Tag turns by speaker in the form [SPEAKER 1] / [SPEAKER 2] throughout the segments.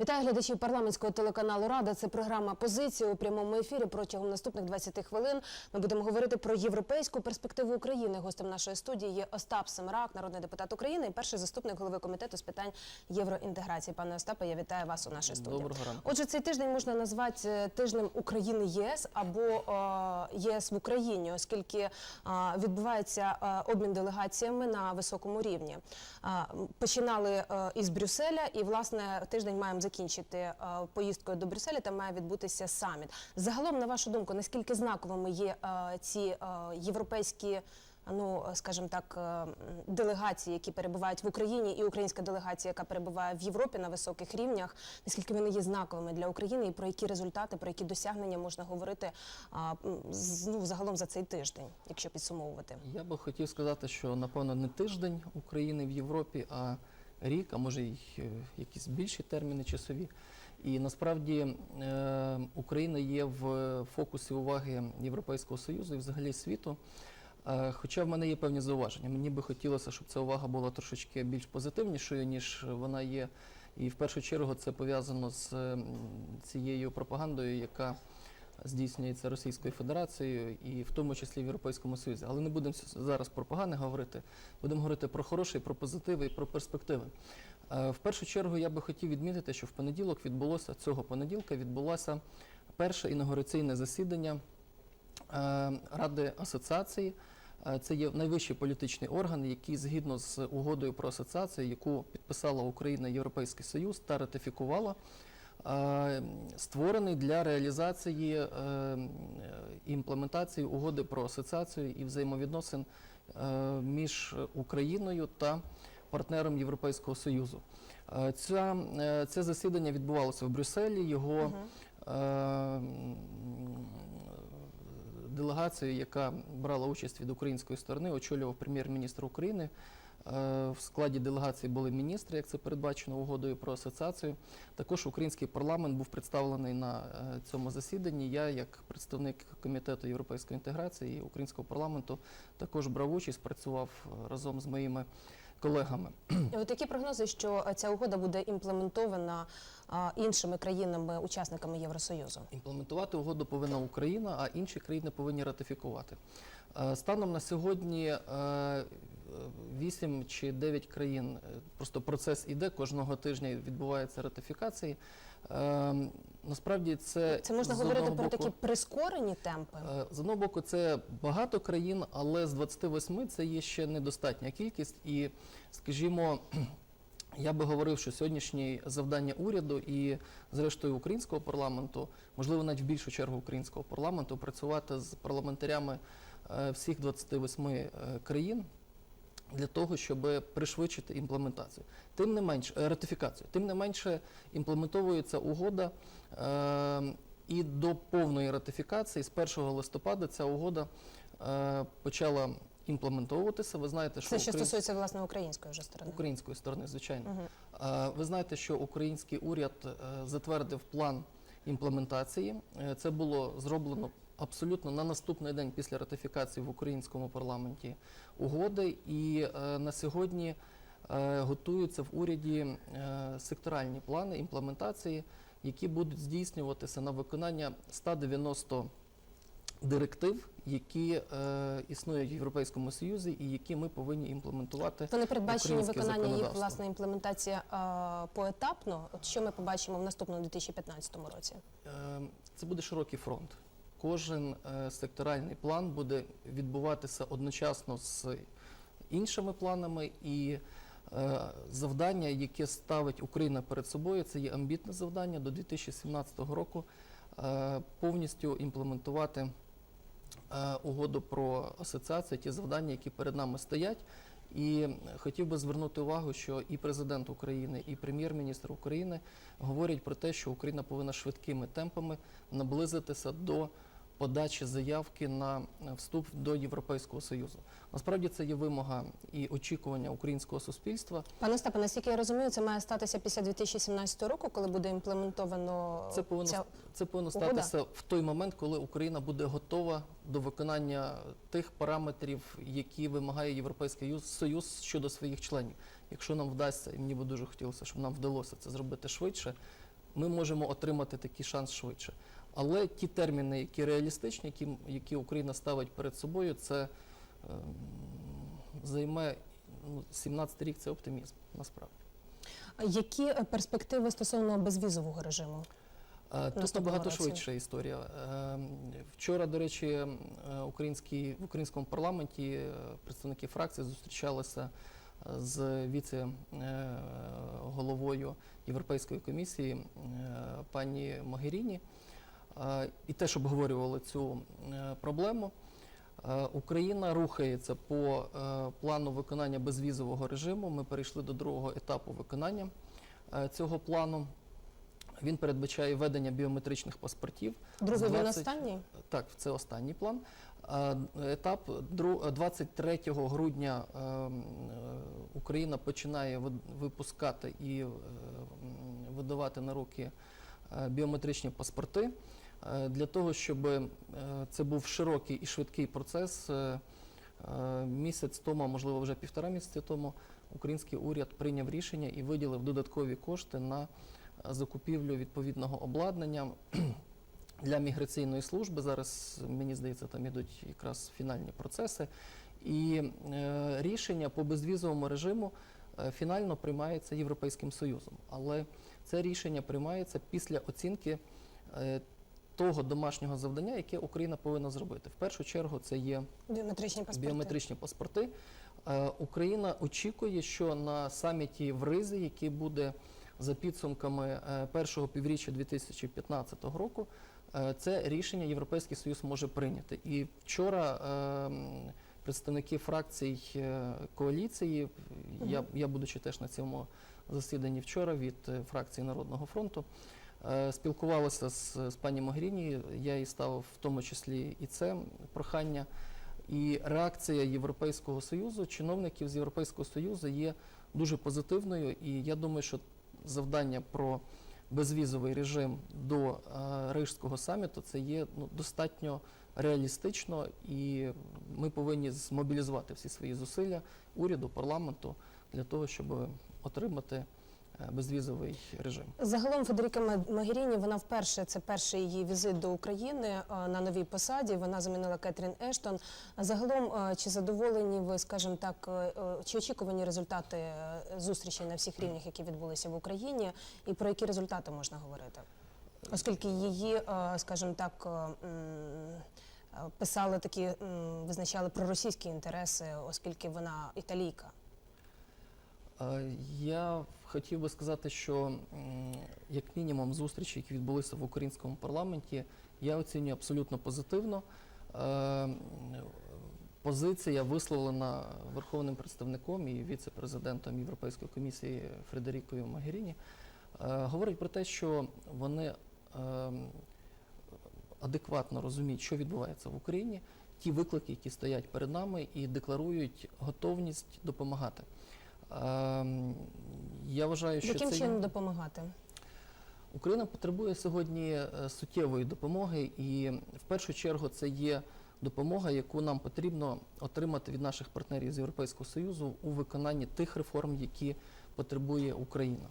[SPEAKER 1] Вітаю глядачів парламентського телеканалу Рада. Це програма Позиція у прямому ефірі. Протягом наступних 20 хвилин ми будемо говорити про європейську перспективу України. Гостем нашої студії є Остап Семерак, народний депутат України і перший заступник голови комітету з питань євроінтеграції. Пане Остапе, я вітаю вас у нашій студії.
[SPEAKER 2] Доброго ранку.
[SPEAKER 1] Отже, цей тиждень можна назвати е, тижнем України ЄС або е, ЄС в Україні, оскільки е, відбувається обмін делегаціями на високому рівні. Починали із Брюсселя, і власне тиждень маємо закінчити е, поїздкою до Брюсселя. Там має відбутися саміт. Загалом, на вашу думку, наскільки знаковими є е, ці е, європейські? Ну, скажімо так, делегації, які перебувають в Україні, і українська делегація, яка перебуває в Європі на високих рівнях, наскільки вони є знаковими для України, і про які результати, про які досягнення можна говорити ну, загалом за цей тиждень, якщо підсумовувати.
[SPEAKER 2] Я би хотів сказати, що напевно не тиждень України в Європі, а рік, а може й е, якісь більші терміни часові. І насправді е, Україна є в фокусі уваги Європейського Союзу і взагалі світу. Е, Хоча в мене є певні зауваження. Мені би хотілося, щоб ця увага була трошечки більш позитивнішою, ніж вона є. І в першу чергу це пов'язано з цією пропагандою, яка здійснюється Російською Федерацією і в тому числі в Європейському Союзі. Але не будемо зараз про погане говорити, будемо говорити про хороше, про позитиви і про перспективи. Е, В першу чергу я би хотів відмітити, що в понеділок відбулося цього понеділка відбулося перше інаугураційне засідання е, Ради асоціації. Е, Це є найвищий політичний орган, який згідно з угодою про асоціацію, яку підписала Україна Європейський Союз та ратифікувала, створений для реалізації е, імплементації угоди про асоціацію і взаємовідносин е, між Україною та партнером Європейського Союзу. Е, Ця, це засідання відбувалося в Брюсселі. Його е, делегацію, яка брала участь від української сторони, очолював прем'єр-міністр України. Е, В складі делегації були міністри, як це передбачено угодою про асоціацію. Також український парламент був представлений на е, цьому засіданні. Я, як представник комітету європейської інтеграції і українського парламенту, також брав участь, працював е, разом з моїми колегами.
[SPEAKER 1] От які прогнози, що ця угода буде імплементована іншими країнами-учасниками Євросоюзу?
[SPEAKER 2] Імплементувати угоду повинна Україна, а інші країни повинні ратифікувати. Станом на сьогодні 8 чи 9 країн, е, просто процес іде, кожного тижня відбуваються ратифікації. Е, Насправді це
[SPEAKER 1] Це можна говорити про такі прискорені темпи.
[SPEAKER 2] Е, З одного боку, це багато країн, але з 28 це є ще недостатня кількість. І, скажімо, я би говорив, що сьогоднішнє завдання уряду і, зрештою, українського парламенту, можливо, навіть в більшу чергу українського парламенту, працювати з парламентарями е, всіх 28 е, країн. Для того, щоб пришвидшити імплементацію, тим не менше ратифікацію, тим не менше імплементовується угода, е, і до повної ратифікації з 1 листопада ця угода е, почала імплементовуватися. Ви знаєте, що
[SPEAKER 1] Це що
[SPEAKER 2] Україн-
[SPEAKER 1] стосується власне української вже сторони.
[SPEAKER 2] української сторони, звичайно.
[SPEAKER 1] Мгм.
[SPEAKER 2] Е, Ви знаєте, що український уряд е, затвердив план імплементації. Е, Це було зроблено абсолютно на наступний день після ратифікації в українському парламенті угоди. І е, на сьогодні е, готуються в уряді е, секторальні плани імплементації, які будуть здійснюватися на виконання 190 директив, які е, існують в Європейському Союзі і які ми повинні імплементувати.
[SPEAKER 1] То не передбачені виконання їх власне імплементація а, поетапно. От що ми побачимо в наступному 2015 році?
[SPEAKER 2] Е, Це буде широкий фронт. Кожен е, секторальний план буде відбуватися одночасно з іншими планами, і е, завдання, яке ставить Україна перед собою, це є амбітне завдання до 2017 року е, повністю імплементувати угоду про асоціацію, ті завдання, які перед нами стоять. І хотів би звернути увагу, що і президент України, і прем'єр-міністр України говорять про те, що Україна повинна швидкими темпами наблизитися до подачі заявки на вступ до Європейського Союзу. Насправді це є вимога і очікування українського суспільства.
[SPEAKER 1] Пане Остапе, наскільки я розумію, це має статися після 2017 року, коли буде імплементовано
[SPEAKER 2] Це повинно
[SPEAKER 1] ця...
[SPEAKER 2] це повинно
[SPEAKER 1] угода?
[SPEAKER 2] статися в той момент, коли Україна буде готова до виконання тих параметрів, які вимагає Європейський Союз щодо своїх членів. Якщо нам вдасться, і мені би дуже хотілося, щоб нам вдалося це зробити швидше, ми можемо отримати такий шанс швидше. Але ті терміни, які реалістичні, які, які Україна ставить перед собою, це ем, займе ну, 17 рік це оптимізм насправді.
[SPEAKER 1] Які е, перспективи стосовно безвізового режиму?
[SPEAKER 2] Е, Тут набагато швидша історія. Е, Вчора, до речі, е, український, в українському парламенті е, представники фракції зустрічалися е, з віце-головою Європейської комісії е, пані Могеріні. І теж обговорювали цю е, проблему. Е, Україна рухається по е, плану виконання безвізового режиму. Ми перейшли до другого етапу виконання цього плану. Він передбачає ведення біометричних паспортів.
[SPEAKER 1] Другий він
[SPEAKER 2] 20
[SPEAKER 1] останній?
[SPEAKER 2] Так, це останній план. Етап 23 грудня Україна починає випускати і видавати на руки біометричні паспорти. Е, Для того, щоб е, це був широкий і швидкий процес, е, місяць тому, можливо вже півтора місяці тому, український уряд прийняв рішення і виділив додаткові кошти на закупівлю відповідного обладнання для міграційної служби. Зараз, мені здається, там ідуть якраз фінальні процеси. І рішення по безвізовому режиму фінально приймається Європейським Союзом. Але це рішення приймається після оцінки того домашнього завдання, яке Україна повинна зробити. В першу чергу це є
[SPEAKER 1] Біометричні паспорти.
[SPEAKER 2] біометричні паспорти. Е, Україна очікує, що на саміті в Ризі, який буде за підсумками е, першого півріччя 2015 року, е, це рішення Європейський Союз може прийняти. І вчора представники фракцій коаліції, я, я будучи теж на цьому засіданні вчора від фракції Народного фронту. Е, Спілкувалися з, з пані Могріні, я їй ставив в тому числі і це прохання. І реакція Європейського Союзу, чиновників з Європейського Союзу є дуже позитивною. І я думаю, що завдання про безвізовий режим до е, Рижського саміту це є ну, достатньо реалістично, і ми повинні змобілізувати всі свої зусилля уряду, парламенту для того, щоб отримати безвізовий режим.
[SPEAKER 1] Загалом Федеріка Ма- Магеріні, вона вперше, це перший її візит до України е, на новій посаді. Вона замінила Кетрін Ештон. Загалом, е, чи задоволені ви, скажімо так, е, е, чи очікувані результати е, зустрічей на всіх рівнях, які відбулися в Україні, і про які результати можна говорити? Оскільки її, е, скажімо так, е, е, писали такі, визначали проросійські інтереси, оскільки вона італійка.
[SPEAKER 2] Е, Я хотів би сказати, що як мінімум зустрічі, які відбулися в українському парламенті, я оцінюю абсолютно позитивно. Е, Позиція висловлена верховним представником і віце-президентом Європейської комісії Фредерікою Магеріні, е, говорить про те, що вони ем, адекватно розуміють, що відбувається в Україні, ті виклики, які стоять перед нами, і декларують готовність допомагати. Ем, Я вважаю, що
[SPEAKER 1] Яким
[SPEAKER 2] це є-
[SPEAKER 1] чином допомагати?
[SPEAKER 2] Україна потребує сьогодні е, суттєвої допомоги, і в першу чергу це є допомога, яку нам потрібно отримати від наших партнерів з Європейського Союзу у виконанні тих реформ, які потребує Україна.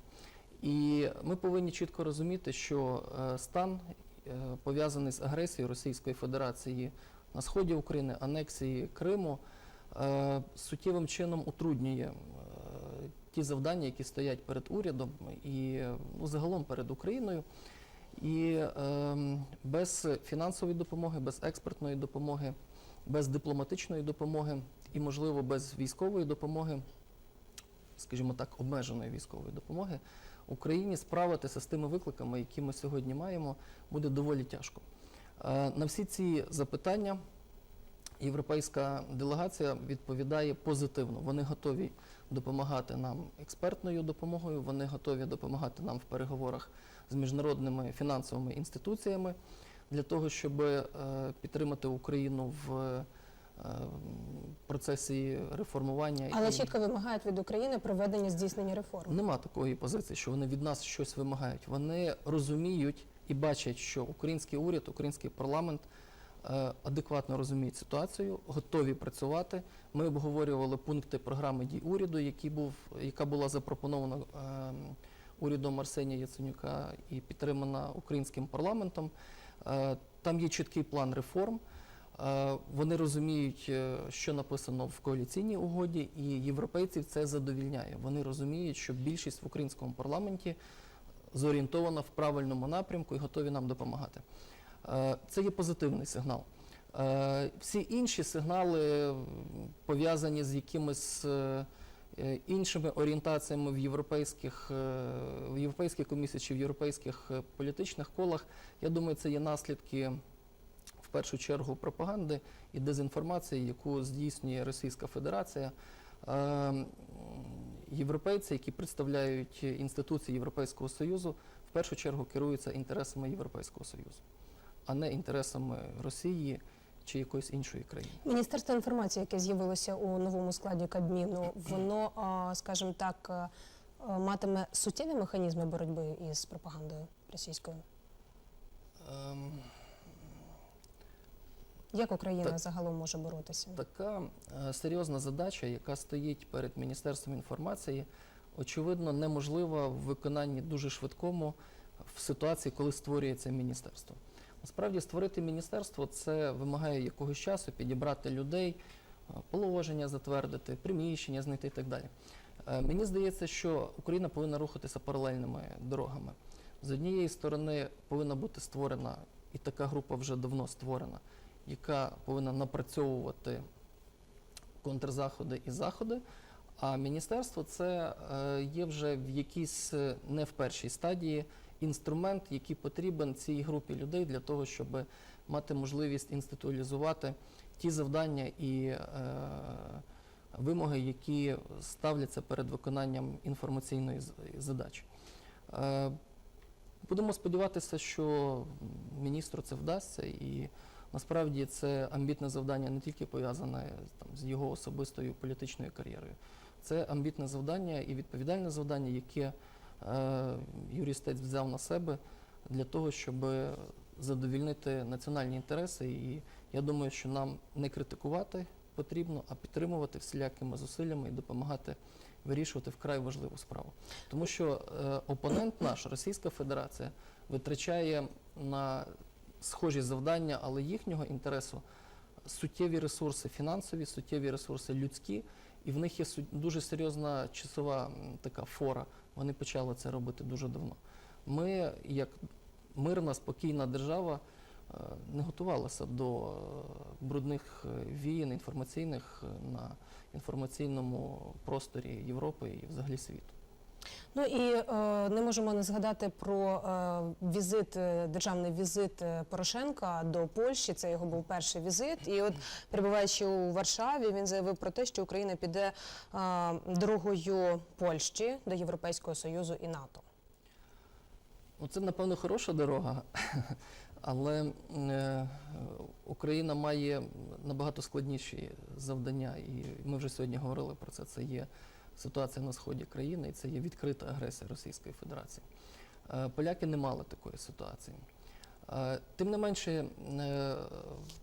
[SPEAKER 2] І ми повинні чітко розуміти, що е, стан е, пов'язаний з агресією Російської Федерації на сході України, анексії Криму, суттєвим чином утруднює ті завдання, які стоять перед урядом і ну, загалом перед Україною. І ем, без фінансової допомоги, без експертної допомоги, без дипломатичної допомоги і, можливо, без військової допомоги, скажімо так, обмеженої військової допомоги, Україні справитися з тими викликами, які ми сьогодні маємо, буде доволі тяжко. Е, На всі ці запитання європейська делегація відповідає позитивно. Вони готові допомагати нам експертною допомогою, вони готові допомагати нам в переговорах з міжнародними фінансовими інституціями для того, щоб е, підтримати Україну в е, процесі реформування.
[SPEAKER 1] Але
[SPEAKER 2] і-
[SPEAKER 1] чітко вимагають від України проведення здійснення реформ.
[SPEAKER 2] Нема такої позиції, що вони від нас щось вимагають. Вони розуміють і бачать, що український уряд, український парламент адекватно розуміють ситуацію, готові працювати. Ми обговорювали пункти програми дій уряду, які був, яка була запропонована е, урядом Арсенія Яценюка і підтримана українським парламентом. Е, Там є чіткий план реформ. Е, Вони розуміють, е, що написано в коаліційній угоді, і європейців це задовільняє. Вони розуміють, що більшість в українському парламенті зорієнтована в правильному напрямку і готові нам допомагати. Е, Це є позитивний сигнал. Е, Всі інші сигнали пов'язані з якимись е, іншими орієнтаціями в європейських, в європейській комісії чи в європейських політичних колах. Я думаю, це є наслідки в першу чергу пропаганди і дезінформації, яку здійснює Російська Федерація. Європейці, які представляють інституції Європейського Союзу, в першу чергу керуються інтересами Європейського Союзу, а не інтересами Росії чи якоїсь іншої країни.
[SPEAKER 1] Міністерство інформації, яке з'явилося у новому складі Кабміну, воно, скажімо так, матиме суттєві механізми боротьби із пропагандою російською.
[SPEAKER 2] Ем,
[SPEAKER 1] Як Україна
[SPEAKER 2] Так.
[SPEAKER 1] загалом може боротися?
[SPEAKER 2] Така е, серйозна задача, яка стоїть перед Міністерством інформації, очевидно, неможлива в виконанні дуже швидкому в ситуації, коли створюється міністерство. Насправді, створити міністерство це вимагає якогось часу, підібрати людей, е, положення затвердити, приміщення знайти і так далі. Е, Мені здається, що Україна повинна рухатися паралельними дорогами. З однієї сторони повинна бути створена, і така група вже давно створена, яка повинна напрацьовувати контрзаходи і заходи. А міністерство це е, є вже в якійсь не в першій стадії інструмент, який потрібен цій групі людей для того, щоб мати можливість інституалізувати ті завдання і е, вимоги, які ставляться перед виконанням інформаційної задачі. Е, Будемо сподіватися, що міністру це вдасться, і насправді це амбітне завдання не тільки пов'язане з його особистою політичною кар'єрою. Це амбітне завдання і відповідальне завдання, яке Юрій Стець взяв на себе для того, щоб задовільнити національні інтереси. І я думаю, що нам не критикувати потрібно, а підтримувати всілякими зусиллями і допомагати вирішувати вкрай важливу справу. Тому що е, опонент наш, Російська Федерація, витрачає на схожі завдання, але їхнього інтересу суттєві ресурси фінансові, суттєві ресурси людські, і в них є дуже серйозна часова така фора. Вони почали це робити дуже давно. Ми, як мирна, спокійна держава, е, не готувалися до е, брудних е, війн інформаційних на інформаційному просторі Європи і взагалі світу.
[SPEAKER 1] Ну і е, не можемо не згадати про е, візит, е, державний візит е, Порошенка до Польщі. Це його був перший візит. І от перебуваючи у Варшаві, він заявив про те, що Україна піде е, дорогою Польщі до Європейського Союзу і НАТО.
[SPEAKER 2] Це, напевно, хороша дорога, але е, Україна має набагато складніші завдання, і ми вже сьогодні говорили про це. Це є ситуація на сході країни, і це є відкрита агресія Російської Федерації. Е, Поляки не мали такої ситуації. Е, Тим не менше, е,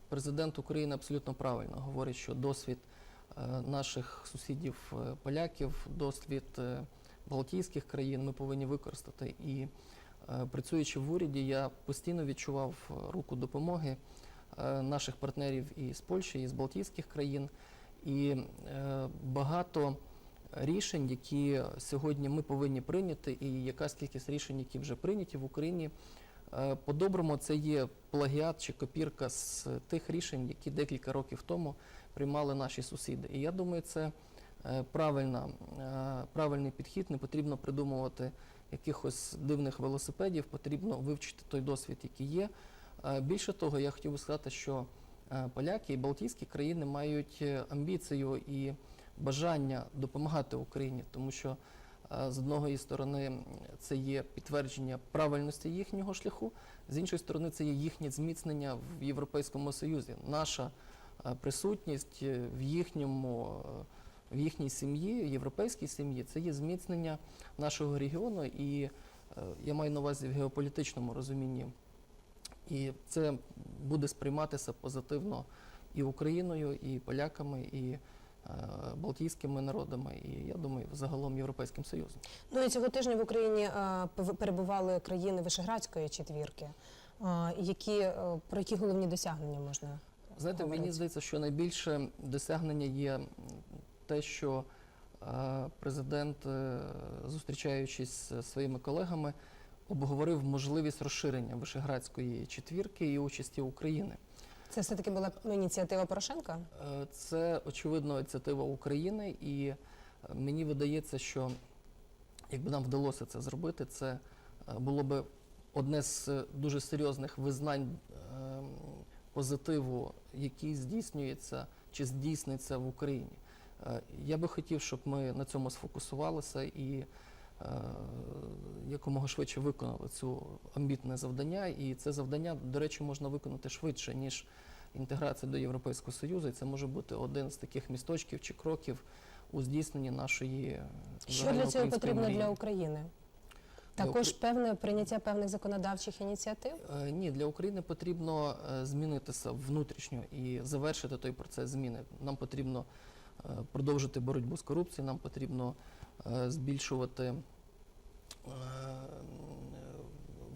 [SPEAKER 2] президент України абсолютно правильно говорить, що досвід наших сусідів поляків, досвід Балтійських країн ми повинні використати. І працюючи в уряді, я постійно відчував руку допомоги наших партнерів і з Польщі, і з Балтійських країн. І багато рішень, які сьогодні ми повинні прийняти, і якась кількість рішень, які вже прийняті в Україні. е, По-доброму, це є плагіат чи копірка з тих рішень, які декілька років тому приймали наші сусіди. І я думаю, це е, правильна, е, правильний підхід. Не потрібно придумувати якихось дивних велосипедів, потрібно вивчити той досвід, який є. Більше того, я хотів би сказати, що поляки і Балтійські країни мають амбіцію і бажання допомагати Україні, тому що е, з одної сторони це є підтвердження правильності їхнього шляху, з іншої сторони, це є їхнє зміцнення в Європейському Союзі. Наша е, присутність е, в їхньому в їхній сім'ї, європейській сім'ї, це є зміцнення нашого регіону, і я маю на увазі в геополітичному розумінні. І це буде сприйматися позитивно і Україною, і поляками, і Балтійськими народами і я думаю, загалом Європейським Союзом.
[SPEAKER 1] Ну і цього тижня в Україні е, перебували країни Вишеградської четвірки. Е, Які е, про які головні досягнення можна
[SPEAKER 2] Знаєте,
[SPEAKER 1] говорити?
[SPEAKER 2] мені здається, що найбільше досягнення є те, що е, президент, е, зустрічаючись зі своїми колегами, обговорив можливість розширення Вишеградської четвірки і участі України.
[SPEAKER 1] Це все таки була ну, ініціатива Порошенка?
[SPEAKER 2] Е, Це очевидно ініціатива України, і е, мені видається, що якби нам вдалося це зробити, це е, було би одне з дуже серйозних визнань е, позитиву, який здійснюється чи здійсниться в Україні. Я би хотів, щоб ми на цьому сфокусувалися і якомога швидше виконали цю амбітне завдання. І це завдання, до речі, можна виконати швидше, ніж інтеграція до Європейського Союзу. І це може бути один з таких місточків чи кроків у здійсненні нашої е,
[SPEAKER 1] Що для цього потрібно
[SPEAKER 2] мрії.
[SPEAKER 1] для України? Також певне прийняття певних законодавчих ініціатив?
[SPEAKER 2] Е, Ні, для України потрібно е, змінитися внутрішньо і завершити той процес зміни. Нам потрібно е, продовжити боротьбу з корупцією, нам потрібно е, збільшувати е,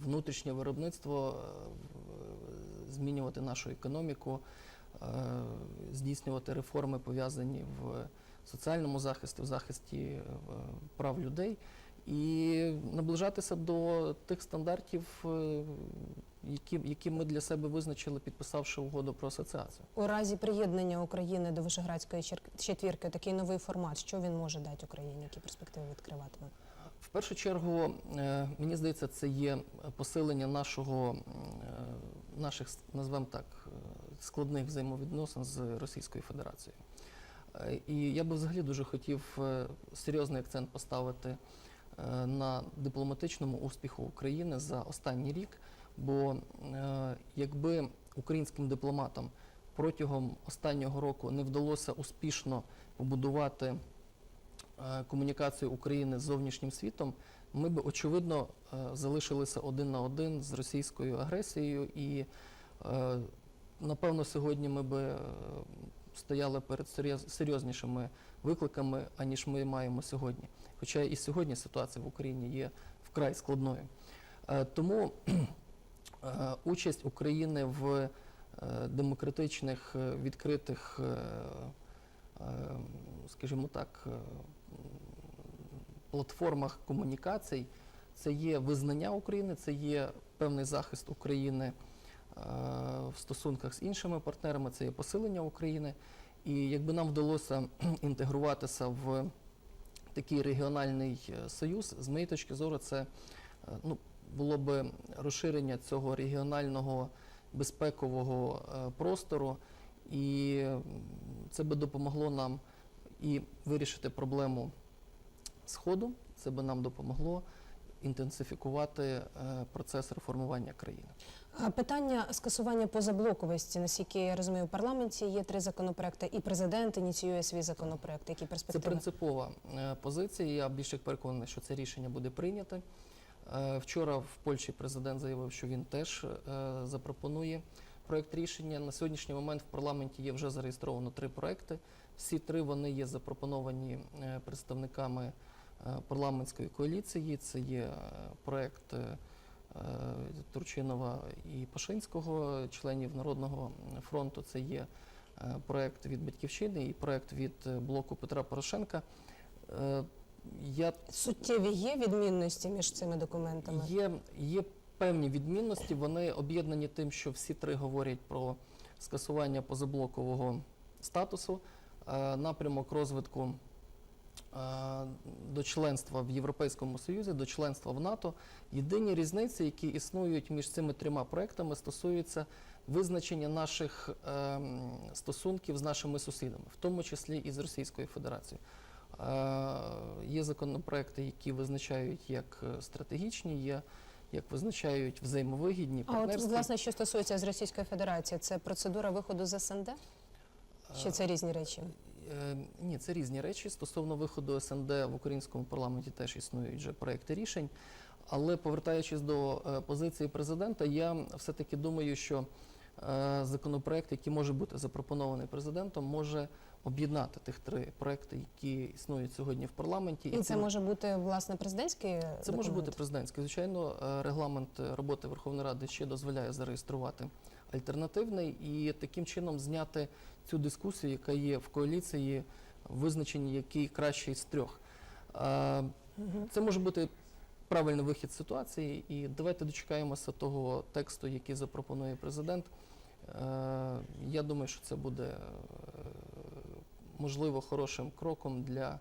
[SPEAKER 2] внутрішнє виробництво, е, змінювати нашу економіку, е, здійснювати реформи, пов'язані в соціальному захисті, в захисті е, прав людей. І наближатися до тих стандартів, е, які, які ми для себе визначили, підписавши угоду про асоціацію.
[SPEAKER 1] У разі приєднання України до Вишеградської четвірки такий новий формат, що він може дати Україні, які перспективи відкриватиме?
[SPEAKER 2] В першу чергу, е, мені здається, це є посилення нашого, е, наших, назвемо так, е, складних взаємовідносин з Російською Федерацією. І я би взагалі дуже хотів серйозний акцент поставити на дипломатичному успіху України за останній рік. Бо е, якби українським дипломатам протягом останнього року не вдалося успішно побудувати е, комунікацію України з зовнішнім світом, ми б очевидно е, залишилися один на один з російською агресією, і напевно сьогодні ми е, стояли перед серйознішими викликами, аніж ми маємо сьогодні. Хоча і сьогодні ситуація в Україні є вкрай складною. Тому участь України в е, демократичних е, відкритих, е, е, скажімо так, е, платформах комунікацій це є визнання України, це є певний захист України е, в стосунках з іншими партнерами, це є посилення України. І якби нам вдалося інтегруватися в такий регіональний е, союз, з моєї точки зору, це е, ну, було би розширення цього регіонального безпекового е, простору, і це би допомогло нам і вирішити проблему Сходу, це би нам допомогло інтенсифікувати е, процес реформування країни.
[SPEAKER 1] Питання скасування позаблоковості, наскільки я розумію, в парламенті є три законопроекти, і президент ініціює свій законопроект. Які
[SPEAKER 2] Це принципова е, позиція. Я більш як переконаний, що це рішення буде прийнято. Е, Вчора в Польщі президент заявив, що він теж е, запропонує проект рішення. На сьогоднішній момент в парламенті є вже зареєстровано три проекти. Всі три вони є запропоновані е, представниками парламентської коаліції. Це є проект Турчинова і Пашинського, членів Народного фронту. Це є проект від Батьківщини і проект від блоку Петра Порошенка. Я
[SPEAKER 1] Суттєві є відмінності між цими документами?
[SPEAKER 2] Є, є певні відмінності. Вони об'єднані тим, що всі три говорять про скасування позаблокового статусу, е, напрямок розвитку е, до членства в Європейському Союзі, до членства в НАТО. Єдині різниці, які існують між цими трьома проектами, стосуються визначення наших ем, стосунків з нашими сусідами, в тому числі і з Російською Федерацією. Е, Є законопроекти, які визначають як е, стратегічні, є як визначають взаємовигідні
[SPEAKER 1] А от власне, що стосується з Російської Федерації, це процедура виходу з СНД? Чи це різні речі?
[SPEAKER 2] Е, Ні, це різні речі. Стосовно виходу СНД в українському парламенті теж існують вже проекти рішень. Але повертаючись до е, позиції президента, я все-таки думаю, що е, законопроект, який може бути запропонований президентом, може об'єднати тих три проекти, які існують сьогодні в парламенті.
[SPEAKER 1] І це
[SPEAKER 2] ці-
[SPEAKER 1] може бути власне президентський
[SPEAKER 2] це може бути президентський. Звичайно, е, регламент роботи Верховної Ради ще дозволяє зареєструвати альтернативний і таким чином зняти цю дискусію, яка є в коаліції, визначенні, який кращий з трьох. Е, Це може бути правильний вихід з ситуації, і давайте дочекаємося того тексту, який запропонує президент. Е, Я думаю, що це буде можливо хорошим кроком для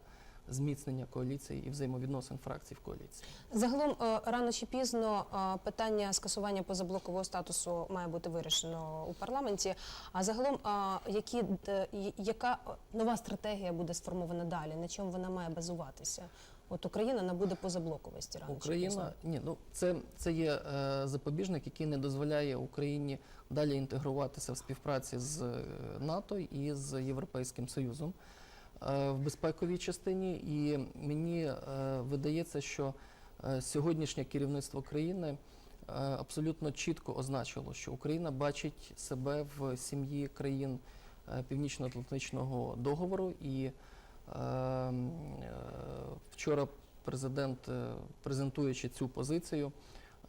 [SPEAKER 2] зміцнення коаліції і взаємовідносин фракцій в коаліції.
[SPEAKER 1] Загалом е, рано чи пізно е, питання скасування позаблокового статусу має бути вирішено у парламенті. А загалом, е, які яка нова стратегія буде сформована далі? На чому вона має базуватися? От Україна набуде позаблоковості рано чи
[SPEAKER 2] Україна
[SPEAKER 1] пізно.
[SPEAKER 2] ні, ну це, це є е, запобіжник, який не дозволяє Україні далі інтегруватися в співпраці з е, НАТО і з Європейським Союзом е, в безпековій частині. І мені е, видається, що е, сьогоднішнє керівництво країни е, абсолютно чітко означило, що Україна бачить себе в сім'ї країн е, Північно-Атлантичного договору і Вчора президент, е, презентуючи цю позицію,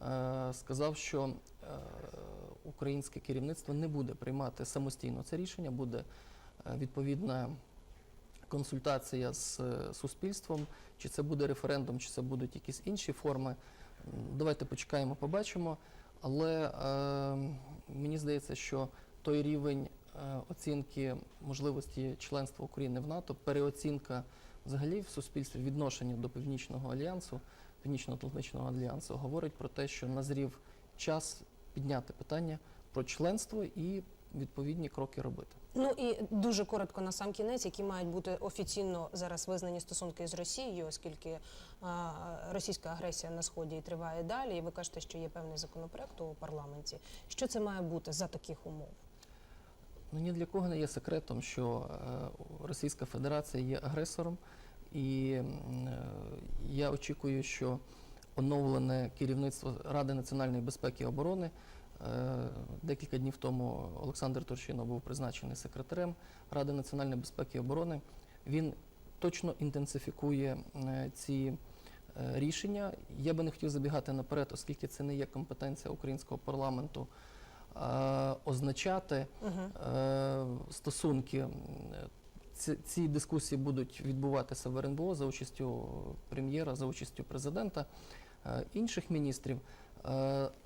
[SPEAKER 2] е, сказав, що е, українське керівництво не буде приймати самостійно це рішення, буде е, відповідна консультація з е, суспільством, чи це буде референдум, чи це будуть якісь інші форми. Давайте почекаємо, побачимо. Але е, мені здається, що той рівень е, оцінки можливості членства України в НАТО, переоцінка взагалі в суспільстві відношення до Північного альянсу, Північно-Атлантичного альянсу говорить про те, що назрів час підняти питання про членство і відповідні кроки робити.
[SPEAKER 1] Ну і дуже коротко на сам кінець, які мають бути офіційно зараз визнані стосунки з Росією, оскільки а, російська агресія на сході і триває далі. І ви кажете, що є певний законопроект у парламенті. Що це має бути за таких умов?
[SPEAKER 2] Ну ні для кого не є секретом, що е, Російська Федерація є агресором, і е, я очікую, що оновлене керівництво Ради національної безпеки і оборони. е, Декілька днів тому Олександр Турчинов був призначений секретарем Ради національної безпеки і оборони. Він точно інтенсифікує ці рішення. Я би не хотів забігати наперед, оскільки це не є компетенція українського парламенту. Е, Означати. Е, стосунки. Ці, ці дискусії будуть відбуватися в РНБО за участю прем'єра, за участю президента, е, інших міністрів.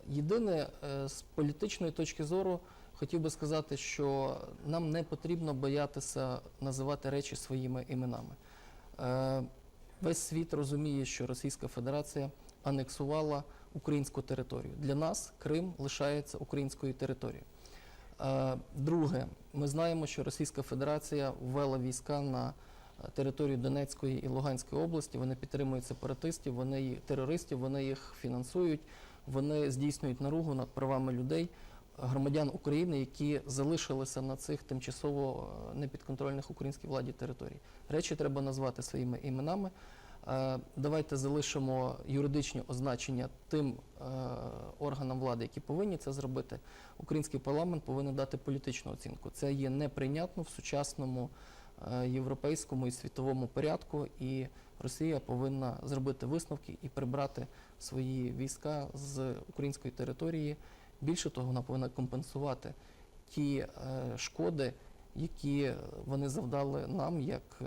[SPEAKER 2] Єдине з політичної точки зору хотів би сказати, що нам не потрібно боятися називати речі своїми іменами. Весь світ розуміє, що Російська Федерація анексувала українську територію. Для нас Крим лишається українською територією. Е, Друге, ми знаємо, що Російська Федерація ввела війська на е, територію Донецької і Луганської області. Вони підтримують сепаратистів, вони терористів, вони їх фінансують, вони здійснюють наругу над правами людей, громадян України, які залишилися на цих тимчасово е, непідконтрольних українській владі територій. Речі треба назвати своїми іменами. Е, Давайте залишимо юридичні означення тим е, органам влади, які повинні це зробити. Український парламент повинен дати політичну оцінку. Це є неприйнятно в сучасному е, європейському і світовому порядку, і Росія повинна зробити висновки і прибрати свої війська з української території. Більше того, вона повинна компенсувати ті шкоди, які вони завдали нам як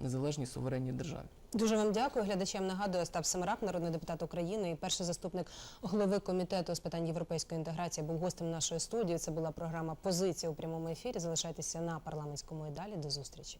[SPEAKER 2] незалежній суверенній державі.
[SPEAKER 1] Дуже вам дякую. Глядачам нагадую Остап Семерак, народний депутат України і перший заступник голови комітету з питань європейської інтеграції, був гостем нашої студії. Це була програма Позиція у прямому ефірі. Залишайтеся на парламентському і далі. До зустрічі.